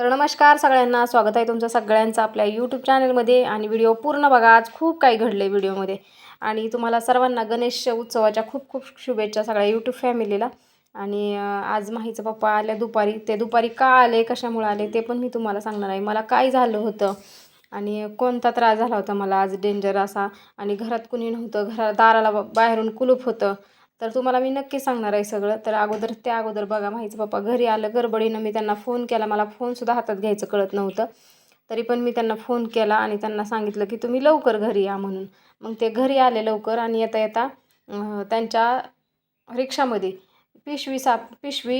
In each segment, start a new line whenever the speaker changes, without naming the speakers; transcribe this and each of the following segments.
तर नमस्कार सगळ्यांना स्वागत आहे तुमचं सगळ्यांचं आपल्या यूट्यूब चॅनलमध्ये आणि व्हिडिओ पूर्ण बघा आज खूप काही घडलं आहे व्हिडिओमध्ये. आणि तुम्हाला सर्वांना गणेश उत्सवाच्या खूप खूप शुभेच्छा सगळ्या यूट्यूब फॅमिलीला आणि आज माहीचं पप्पा आल्या दुपारी. ते दुपारी का आले कशामुळे आले ते पण मी तुम्हाला सांगणार आहे. मला काय झालं होतं? आणि कोणता त्रास झाला होता मला? आज डेंजर असा. आणि घरात कुणी नव्हतं. घरा दाराला बाहेरून कुलूप होतं. तर तुम्हाला मी नक्की सांगणार आहे सगळं. तर अगोदर त्या अगोदर बघा माहीचं पप्पा घरी आलं गडबडीनं मी त्यांना फोन केला. मला फोनसुद्धा हातात घ्यायचं कळत नव्हतं. तरी पण मी त्यांना फोन केला आणि त्यांना सांगितलं की तुम्ही लवकर घरी या म्हणून. मग ते घरी आले लवकर आणि येता येता त्यांच्या रिक्षामध्ये पिशवी साप पिशवी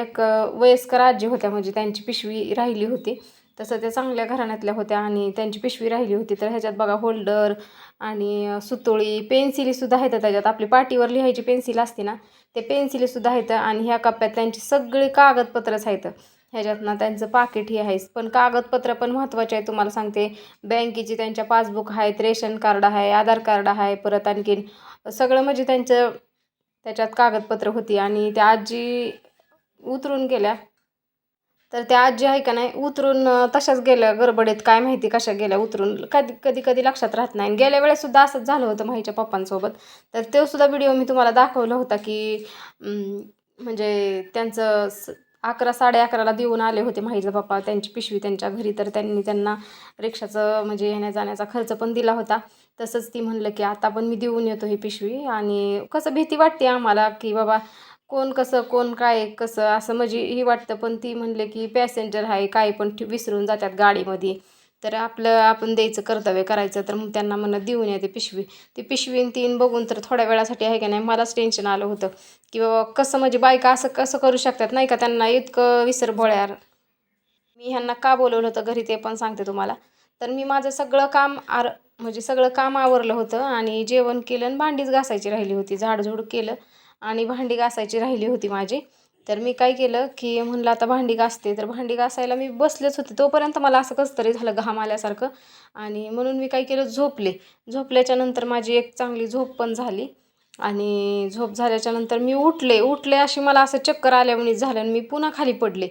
एक वयस्कर आजी होत्या. म्हणजे त्यांची पिशवी राहिली होती. तसं त्या चांगल्या घराण्यातल्या होत्या आणि त्यांची पिशवी राहिली होती. तर ह्याच्यात बघा होल्डर आणि सुतोळी पेन्सिलीसुद्धा आहेत त्याच्यात. आपली पाटीवर लिहायची पेन्सिल असते ना ते पेन्सिलीसुद्धा आहेत आणि ह्या कप्प्यात त्यांची सगळी कागदपत्रच आहेत. ह्याच्यात ना त्यांचं पाकिट हे आहे. पण कागदपत्र पण महत्त्वाचे आहे तुम्हाला सांगते. बँकेची त्यांच्या पासबुक आहेत रेशन कार्ड आहे आधार कार्ड आहे परत आणखीन सगळं म्हणजे त्यांचं त्याच्यात कागदपत्र होती. आणि त्या आजी उतरून गेल्या. तर त्या आजी आहे का नाही उतरून तशाच गेल्या गडबडीत काय माहिती कशा गेल्या उतरून. कधी कधी कधी लक्षात राहत नाही. आणि गेल्या वेळेससुद्धा असंच झालं होतं माहीच्या पप्पांसोबत. तर तो सुद्धा व्हिडिओ मी तुम्हाला दाखवला होता की म्हणजे त्यांचं स अकरा साडे अकराला देऊन आले होते माहीचा पप्पा. त्यांची पिशवी त्यांच्या घरी. तर त्यांनी त्यांना रिक्षाचं म्हणजे येण्या जाण्याचा खर्च पण दिला होता. तसंच ती म्हणलं की आता पण मी देऊन येतो ही पिशवी. आणि कसं भीती वाटते आम्हाला की बाबा कोण कसं कोण काय कसं असं म्हणजे ही वाटतं. पण ती म्हणले की पॅसेंजर आहे काय पण विसरून जातात गाडीमध्ये. तर आपलं आपण द्यायचं कर्तव्य करायचं. तर मग त्यांना म्हणत देऊन येते पिशवी. ती पिशवी तीन बघून तर थोड्या वेळासाठी आहे का नाही मलाच टेन्शन आलं होतं. की बाबा कसं म्हणजे बायका असं कसं करू शकतात? नाही का त्यांना इतकं विसर भोळ्यार. मी ह्यांना का बोलवलं होतं घरी ते पण सांगते तुम्हाला. तर मी माझं सगळं काम आर म्हणजे सगळं काम आवरलं होतं. आणि जेवण केलं आणि भांडीच घासायची राहिली होती. झाडझूड केलं. आणि भांडी घासायची राहिली होती माझी. तर मी काय केलं की म्हणलं आता भांडी घासते. तर भांडी घासायला मी बसलेच होते. तोपर्यंत मला असं कसं तरी झालं घाम आल्यासारखं. आणि म्हणून मी काय केलं झोपले. झोपल्याच्या नंतर माझी एक चांगली झोप पण झाली. आणि झोप झाल्याच्यानंतर मी उठले. उठले अशी मला असं चक्कर आल्यामुळे झालं आणि मी पुन्हा खाली पडले.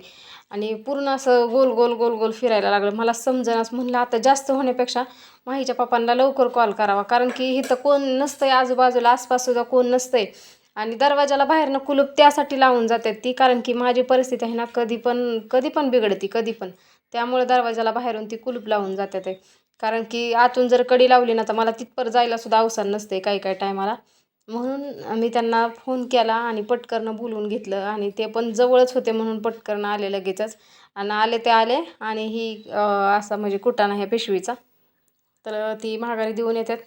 आणि पूर्ण असं गोल गोल गोल गोल फिरायला लागलं. मला समजेनाच म्हणलं आता जास्त होण्यापेक्षा माहीच्या पप्पांना लवकर कॉल करावा. कारण की इथं कोण नसतंय. आजूबाजूला आसपास सुद्धा कोण नसतंय. आणि दरवाजाला बाहेरनं कुलूप त्यासाठी लावून जातात ती कारण की माझी परिस्थिती आहे ना कधी पण कधी पण बिघडती कधी पण. त्यामुळे दरवाजाला बाहेरून ती कुलूप लावून जातात. आहे कारण की आतून जर कडी लावली ना तर मला तिथपर जायला सुद्धा अवसर नसते काही काही टायमाला. म्हणून मी त्यांना फोन केला आणि पटकरनं बोलवून घेतलं आणि ते पण जवळच होते म्हणून पटकरनं आले लगेचच. आणि आले ते आले आणि ही असा म्हणजे कुटाणा ह्या पिशवीचा. तर ती महागारी देऊन येतात.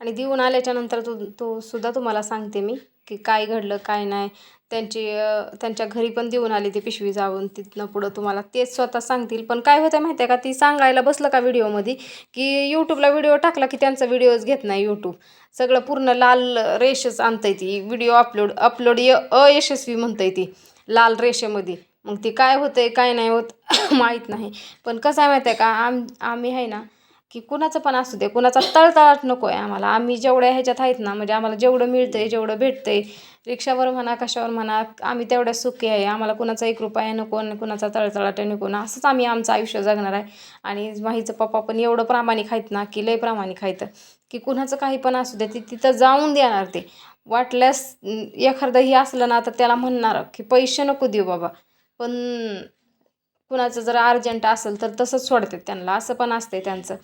आणि देऊन आल्याच्यानंतर तो तो सुद्धा तुम्हाला सांगते मी. की काय घडलं काय नाही. त्यांची त्यांच्या घरी पण देऊन आली ती पिशवी जाऊन. तिथनं पुढं तुम्हाला तेच स्वतः सांगतील. पण काय होतं माहिती आहे का? ती सांगायला बसलं का व्हिडिओमध्ये की यूट्यूबला व्हिडिओ टाकला की त्यांचा व्हिडिओच घेत नाही यूट्यूब सगळं पूर्ण लाल रेषच आणतंय ती. व्हिडिओ अपलोड अपलोड य अयशस्वी म्हणतंय ती. लाल रेषेमध्ये. मग ती काय होतंय काय नाही होत माहीत नाही. पण कसं आहे माहिती आहे का? आम आम्ही आहे ना की कुणाचं पण असू दे कुणाचा तळतळाट नको आहे आम्हाला. आम्ही जेवढ्या ह्याच्यात आहेत ना म्हणजे आम्हाला जेवढं मिळतं आहे जेवढं भेटतं आहे रिक्षावर म्हणा कशावर म्हणा आम्ही तेवढ्या सुखी आहे. आम्हाला कुणाचा एक रुपया नको आणि कुणाचा तळतळाट नको. ना असंच आम्ही आमचं आयुष्य जगणार आहे. आणि माहीचं पप्पा पण एवढं प्रामाणिक आहेत ना की लय प्रामाणिक आहेत की कुणाचं काही पण असू दे ती तिथं जाऊन देणार ते. वाटल्यास एखादंही एखादं असलं ना तर त्याला म्हणणार की पैसे नको देऊ बाबा. पण कुणाचं जर अर्जंट असेल तर तसंच सोडतात त्यांना असं पण असते त्यांचं.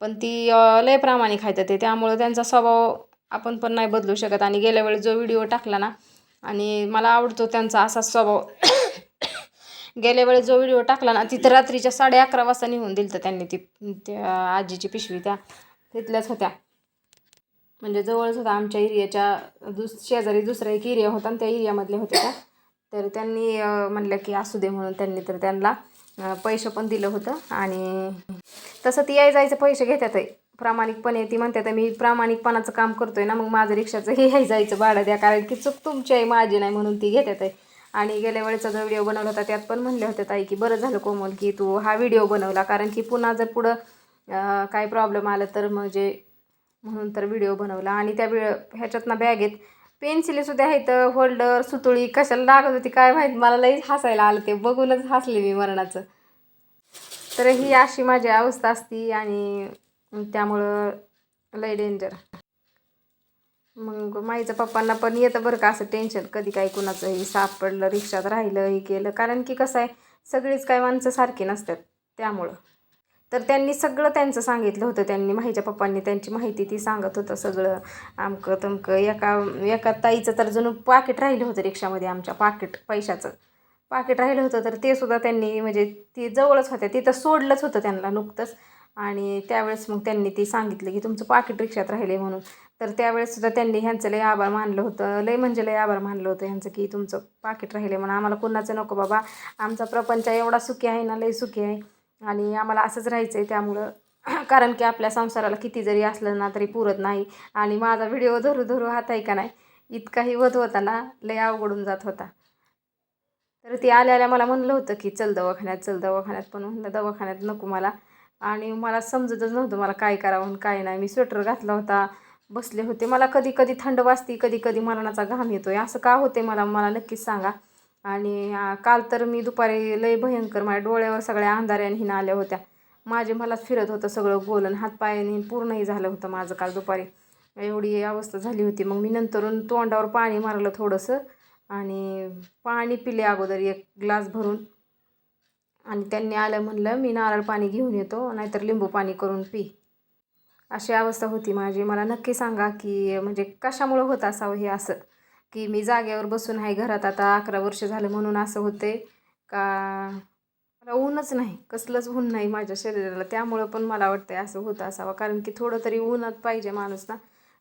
पण ती लय प्रामाणिक आहेत ते. त्यामुळं त्यांचा स्वभाव आपण पण नाही बदलू शकत. आणि गेल्या वेळी जो व्हिडिओ टाकला ना आणि मला आवडतो त्यांचा असा स्वभाव. गेल्या वेळेस जो व्हिडिओ टाकला ना तिथं रात्रीच्या साडे अकरा वाजता निघून दिलं त्यांनी ती त्या आजीची पिशवी त्या तिथल्याच होत्या. म्हणजे जवळच होता आमच्या एरियाच्या दुस शेजारी दुसरा एक एरिया होता आणि त्या एरियामधल्या होत्या त्या. तर त्यांनी म्हणलं की असू दे म्हणून त्यांनी तर त्यांना पैसे पण दिलं होतं. आणि तसं ती याय जायचं पैसे घेतात आहे प्रामाणिकपणे ती म्हणतात मी प्रामाणिकपणाचं काम करतोय ना मग माझं रिक्षाचं हे याय जायचं भाडं द्या कारण की चूक तुमची आहे माझी नाही म्हणून ती घेतात आहे आणि गेल्या वेळेचा जो व्हिडिओ बनवला होता त्यात पण म्हणले होते ताई की बरं झालं कोमल की तू हा व्हिडिओ बनवला कारण की पुन्हा जर पुढं काय प्रॉब्लेम आला तर म्हणजे म्हणून तर व्हिडिओ बनवला. आणि त्या वेळ ह्याच्यातनं बॅगेत पेन्सिलीसुद्धा आहेत होल्डर सुतुळी कशाला लागत होती काय माहीत? मला लई हसायला आलं ते बघूनच हसले मी मरणाचं. तर ही अशी माझी अवस्था असती आणि त्यामुळं लय डेंजर मग माईचं पप्पांना पण येतं बरं का असं टेन्शन कधी काय कुणाचंही सापडलं रिक्षात राहिलं हे केलं. कारण की कसं आहे सगळीच काय माणसं सारखी नसतात त्यामुळं. तर त्यांनी सगळं त्यांचं सांगितलं होतं. त्यांनी माहीच्या पप्पांनी त्यांची माहिती ती सांगत होतं सगळं. आमकं तमकं. एका एका ताईचं तर जणू पाकिट राहिलं होतं रिक्षामध्ये आमच्या पाकिट पैशाचं. पाकिट राहिलं होतं तर ते सुद्धा त्यांनी म्हणजे ती जवळच होत्या. तिथं सोडलंच होतं त्यांना नुकतंच. आणि त्यावेळेस मग त्यांनी ती सांगितलं की तुमचं पाकिट रिक्षात राहिले म्हणून. तर त्यावेळेस सुद्धा त्यांनी ह्यांचं लय आभार मानलं होतं. लय म्हणजे लय आभार मानलं होतं ह्यांचं की तुमचं पाकिट राहिले म्हणून. आम्हाला कुणाचं नको बाबा. आमचा प्रपंच एवढा सुखी आहे ना लय सुखी आहे. आणि आम्हाला असंच राहायचं आहे त्यामुळं. कारण की आपल्या संसाराला किती जरी असलं ना तरी पुरत नाही. आणि माझा व्हिडिओ धरू धरू हात आहे का नाही? इतकाही वध होता ना लय अवघडून जात होता. तर ती आल्या आल्या मला म्हणलं होतं की चल दवाखान्यात चल दवाखान्यात. पण म्हणलं दवाखान्यात नको मला. आणि मला समजतच नव्हतं मला काय करावं काय नाही. मी स्वेटर घातला होता बसले होते. मला कधी कधी थंड वाजती कधी कधी मरणाचा घाम येतो आहे असं का होते मला? मला नक्कीच सांगा. आणि काल तर मी दुपारी लय भयंकर माझ्या डोळ्यावर सगळ्या अंधाऱ्याने हिनं आल्या होत्या. माझे मलाच फिरत होतं सगळं बोलन हातपायाने पूर्णही झालं होतं माझं काल दुपारी. एवढी अवस्था झाली होती. मग मी नंतरून तोंडावर पाणी मारलं थोडंसं आणि पाणी पिले अगोदर एक ग्लास भरून. आणि त्यांनी आलं म्हणलं मी नारळ पाणी घेऊन येतो नाहीतर लिंबू पाणी करून पी. अशी अवस्था होती माझी. मला नक्की सांगा की म्हणजे कशामुळं होत असावं हे असं. की मी जागेवर बसून आहे घरात आता अकरा वर्ष झालं म्हणून असं होते का? मला ऊनच नाही कसलंच ऊन नाही माझ्या शरीराला. त्यामुळं पण मला वाटतंय असं होतं असावं. कारण की थोडं तरी ऊनात पाहिजे माणूस ना.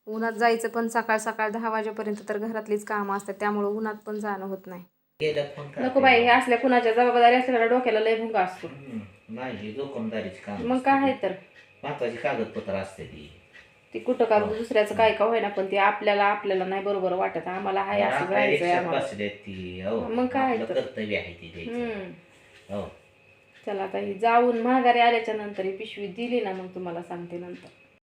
उन्हात जायचं पण सकाळ सकाळ दहा वाजेपर्यंत तर घरातलीच कामं असतात. त्यामुळं उन्हात पण जाणं होत नाही. नको बाई हे असल्या कुणाच्या जबाबदारी असल्या डोक्याला लय भुंगा असतो.
माझी जोखमदारीची काम
मग काय आहे तर?
महत्वाची कागदपत्र असते ती.
ती कुठं का दुसऱ्याचं काय का होईना पण ते आपल्याला आपल्याला नाही बरोबर वाटत. आम्हाला हाय असं आम्हाला.
ती हो.
मग काय.
कर्तव्य आहे ती हो.
चला आता ही जाऊन महागारी आल्याच्यानंतर ही पिशवी दिली ना मग तुम्हाला सांगते नंतर.